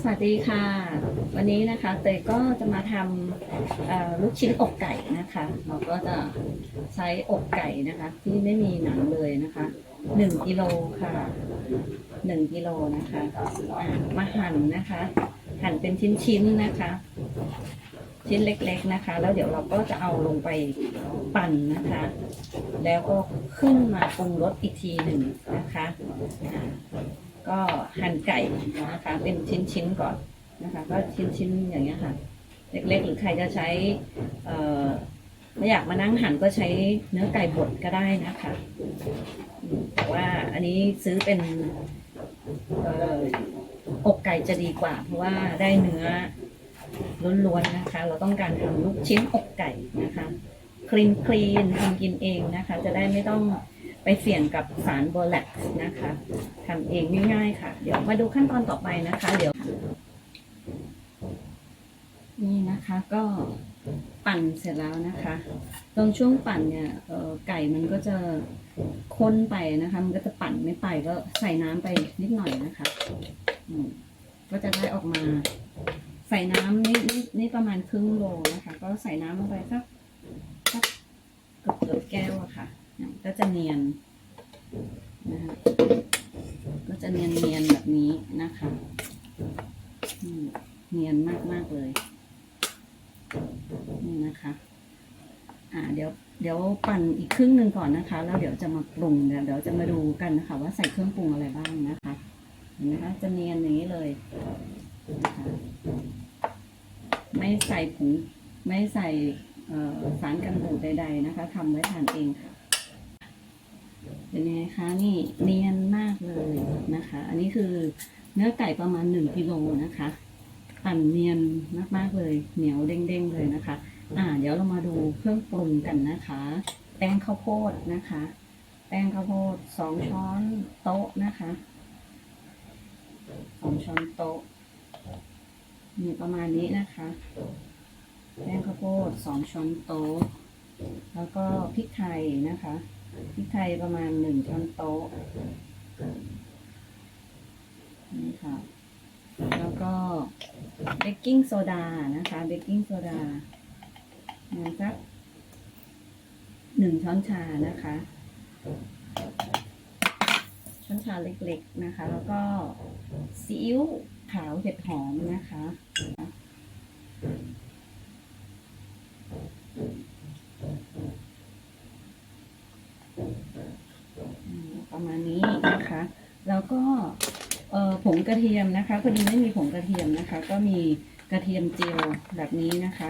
สวัสดีค่ะ วันนี้นะคะเตยก็จะมาทำลูกชิ้นอกไก่นะคะ เราก็จะใช้อกไก่นะคะ ที่ไม่มีหนังเลยนะคะหนึ่งกิโลค่ะหนึ่งกิโลนะคะะมาหั่นนะคะ หั่นเป็นชิ้นๆนะคะ ชิ้นเล็กๆนะคะ แล้วเดี๋ยวเราก็จะเอาลงไปปั่นนะคะ แล้วก็ขึ้นมาปรุงรสอีกทีหนึ่งนะคะ ก็หั่นไก่นะคะ เป็นชิ้นๆก่อนนะคะ ก็ชิ้นๆอย่างเงี้ยค่ะ เล็กๆ หรือใครจะใช้เไม่อยากมานั่งหั่นก็ใช้เนื้อไก่บดก็ได้นะคะแต่ว่าอันนี้ซื้อเป็นเอ่ออกไก่จะดีกว่า เพราะว่าได้เนื้อล้วนๆนะคะ เราต้องการทำลูกชิ้นอกไก่นะคะ คลีนคลีนทำกินเองนะคะ จะได้ไม่ต้อง ไปเสี่ยงกับสารโบแลกนะคะทำเองง่ายๆค่ะ เดี๋ยวมาดูขั้นตอนต่อไปนะคะ เดี๋ยว นี่นะคะก็ปั่นเสร็จแล้วนะคะ ตรงช่วงปั่นเนี่ยไก่มันก็จะข้นไปนะคะ มันก็จะปั่นไม่ไปก็ใส่น้ำไปนิดหน่อยนะคะก็จะได้ออกมาใส่น้ำนี่นี่นี่ประมาณครึ่งโลนะคะ ก็ใส่น้ำลงไปสักสักเกือบเกือบแก้วอะคะ่ะ ก็จะเนียนนะคะก็จะเนียนเนียนแบบนี้นะคะเนียนมากมากเลยนี่นะคะ อ่าเดี๋ยวเดี๋ยวปั่นอีกครึ่งหนึ่งก่อนนะคะ แล้วเดี๋ยวจะมาปรุงเดี๋ยวเดี๋ยวจะมาดูกันนะคะ ว่าใส่เครื่องปรุงอะไรบ้างนะคะเห็นไหมคะจะเนียนอย่างนี้เลยนะคะไม่ใส่ผงไม่ใส่สารกันบูดใด ๆ นะคะทำไว้ทานเองค่ะ เป็นไงคะนี่เนียนมากเลยนะคะ อันนี้คือเนื้อไก่ประมาณหนึ่งกิโลนะคะปั่นเนียนมากๆเลย เหนียวเด้งๆเลยนะคะ อ่า เดี๋ยวเรามาดูเครื่องปรุงกันนะคะ แป้งข้าวโพดนะคะ แป้งข้าวโพดสองช้อนโต๊ะนะคะสองช้อนโต๊ะนี่ประมาณนี้นะคะ แป้งข้าวโพดสองช้อนโต๊ะ แล้วก็พริกไทยนะคะ พริกไทยประมาณหนึ่งช้อนโต๊ะนี่ค่ะ แล้วก็เบกกิ้งโซดานะคะเบกกิ้งโซดามาสักหนึ่งช้อนชานะคะ ช้อนชาเล็กๆนะคะ แล้วก็ซีอิ๊วขาวเห็ดหอมนะคะ อืม ประมาณนี้นะคะ แล้วก็ผงกระเทียมนะคะพอดีไม่มีผงกระเทียมนะคะ ก็มีกระเทียมเจียวแบบนี้นะคะ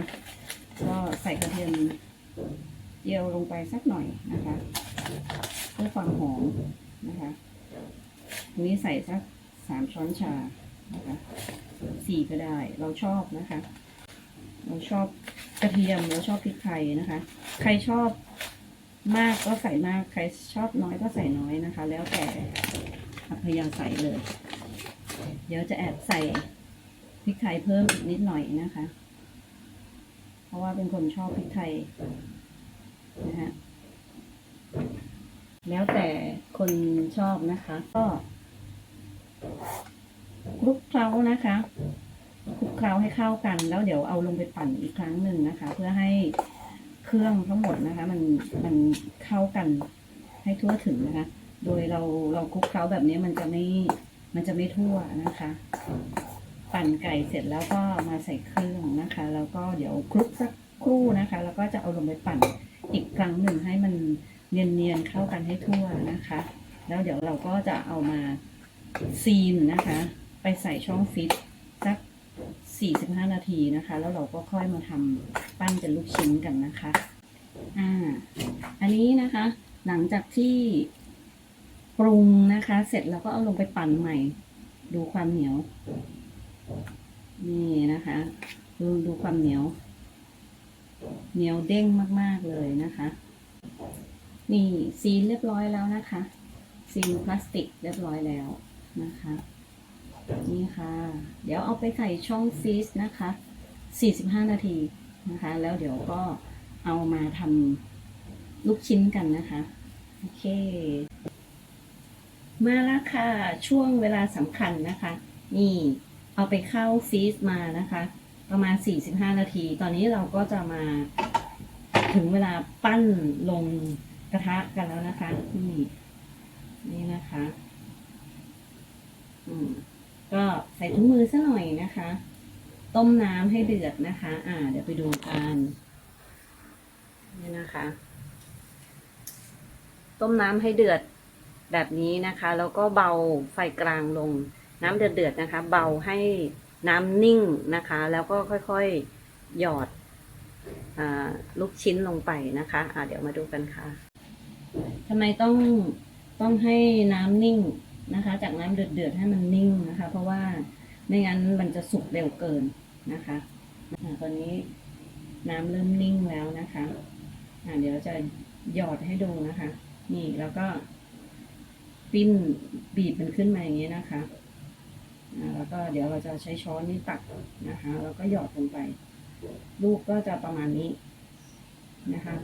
ก็ใส่กระเทียมเจียวลงไปสักหน่อยนะคะเพื่อความหอมนะคะอันนี้ใส่สักสามช้อนชานะคะสี่ก็ได้เราชอบนะคะ เราชอบกระเทียมเราชอบพริกไทยนะคะ ใครชอบ มากก็ใส่มากใครชอบน้อยก็ใส่น้อยนะคะ แล้วแต่อัธยาศัยเลย เดี๋ยวจะแอบใส่พริกไทยเพิ่มอีกนิดหน่อยนะคะ เพราะว่าเป็นคนชอบพริกไทยนะฮะแล้วแต่คนชอบนะคะ ก็คลุกเคล้านะคะคลุกเคล้าให้เข้ากัน แล้วเดี๋ยวเอาลงไปปั่นอีกครั้งหนึ่งนะคะ เพื่อให้ เครื่องทั้งหมดนะคะ มันมันเข้ากันให้ทั่วถึงนะคะ โดยเราเราคลุกเคล้าแบบนี้มันจะไม่มันจะไม่ทั่วนะคะ ปั่นไก่เสร็จแล้วก็มาใส่เครื่องนะคะ แล้วก็เดี๋ยวคลุกสักครู่นะคะ แล้วก็จะเอาลงไปปั่นอีกครั้งหนึ่งให้มันเนียนๆเข้ากันให้ทั่วนะคะ แล้วเดี๋ยวเราก็จะเอามาซีนนะคะ ไปใส่ช่องฟิต 45 นาทีนะคะ แล้วเราก็ค่อยมาทำปั้นเป็นลูกชิ้นกันนะคะอ่าอันนี้นะคะ หลังจากที่ปรุงนะคะ เสร็จแล้วก็เอาลงไปปั่นใหม่ ดูความเหนียว นี่นะคะ ดูดูความเหนียว เหนียวเด้งมาก ๆ เลยนะคะ นี่ซีนเรียบร้อยแล้วนะคะซีนพลาสติกเรียบร้อยแล้วนะคะ นี่ค่ะ เดี๋ยวเอาไปใส่ช่องฟรีซนะคะ 45 นาทีนะคะ แล้วเดี๋ยวก็เอามาทำลูกชิ้นกันนะคะ โอเค มาแล้วค่ะ ช่วงเวลาสำคัญนะคะ นี่เอาไปเข้าฟรีซมานะคะ ประมาณ 45 นาที ตอนนี้เราก็จะมาถึงเวลาปั้นลงกระทะกันแล้วนะคะ นี่ นี่นะคะ อืม ก็ใส่ถุงมือซะหน่อยนะคะ ต้มน้ำให้เดือดนะคะ อ่า เดี๋ยวไปดูกันนี่นะคะ ต้มน้ำให้เดือดแบบนี้นะคะ แล้วก็เบาไฟกลางลง น้ำเดือดๆนะคะ เบาให้น้ำนิ่งนะคะ แล้วก็ค่อยๆหยอดอลูกชิ้นลงไปนะคะอ่าเดี๋ยวมาดูกันค่ะทำไมต้องต้องให้น้ำนิ่งนะคะ จากน้ำเดือดๆให้มันนิ่งนะคะเพราะ ไม่งั้นมันจะสุกเร็วเกินนะคะตอนนี้น้ำเริ่มนิ่งแล้วนะคะอ่าเดี๋ยวจะหยอดให้ดูนะคะ นี่แล้วก็ปิ้นบีบมันขึ้นมาอย่างนี้นะคะแล้วก็เดี๋ยวเราจะใช้ช้อนนี่ตักนะคะ แล้วก็หยอดลงไป ลูกก็จะประมาณนี้นะคะ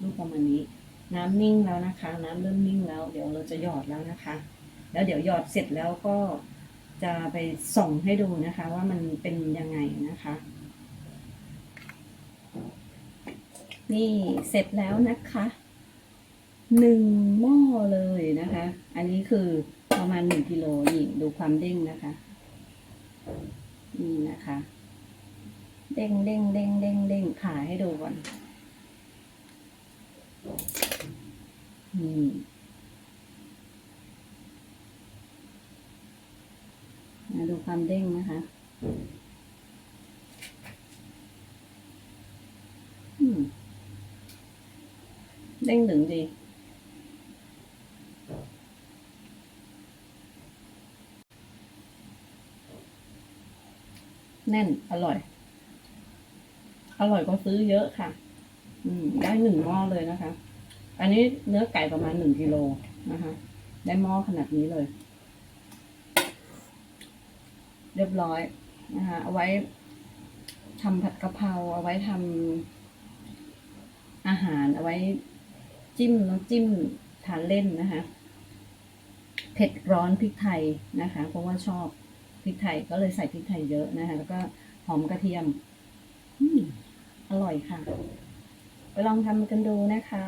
ลูกประมาณนี้ น้ำนิ่งแล้วนะคะ น้ำเริ่มนิ่งแล้ว เดี๋ยวเราจะหยอดแล้วนะคะ แล้วเดี๋ยวหยอดเสร็จแล้วก็ จะไปส่งให้ดูนะคะ ว่ามันเป็นยังไงนะคะ นี่เสร็จแล้วนะคะหนึ่งหม้อเลยนะคะ อันนี้คือประมาณหนึ่งกิโลนี่ดูความเด้งนะคะ นี่นะคะ เด้งเด้งเด้งเด้งเด้งขาให้ดูก่อนนี่มา ดูความเด้งนะคะอืมเด้งดึงดี แน่น อร่อย อร่อยก็ซื้อเยอะค่ะ อืม ได้หนึ่งหม้อเลยนะคะ อันนี้เนื้อไก่ประมาณหนึ่งกิโลนะคะ ได้หม้อขนาดนี้เลย เรียบร้อยนะคะเอาไว้ทำผัดกะเพราเอาไว้ทำอาหารเอาไว้จิ้มน้ำจิ้มทานเล่นนะคะเผ็ดร้อนพริกไทยนะคะ เพราะว่าชอบพริกไทยก็เลยใส่พริกไทยเยอะนะคะแล้วก็หอมกระเทียมอมอร่อยค่ะ ไปลองทำกันดูนะคะ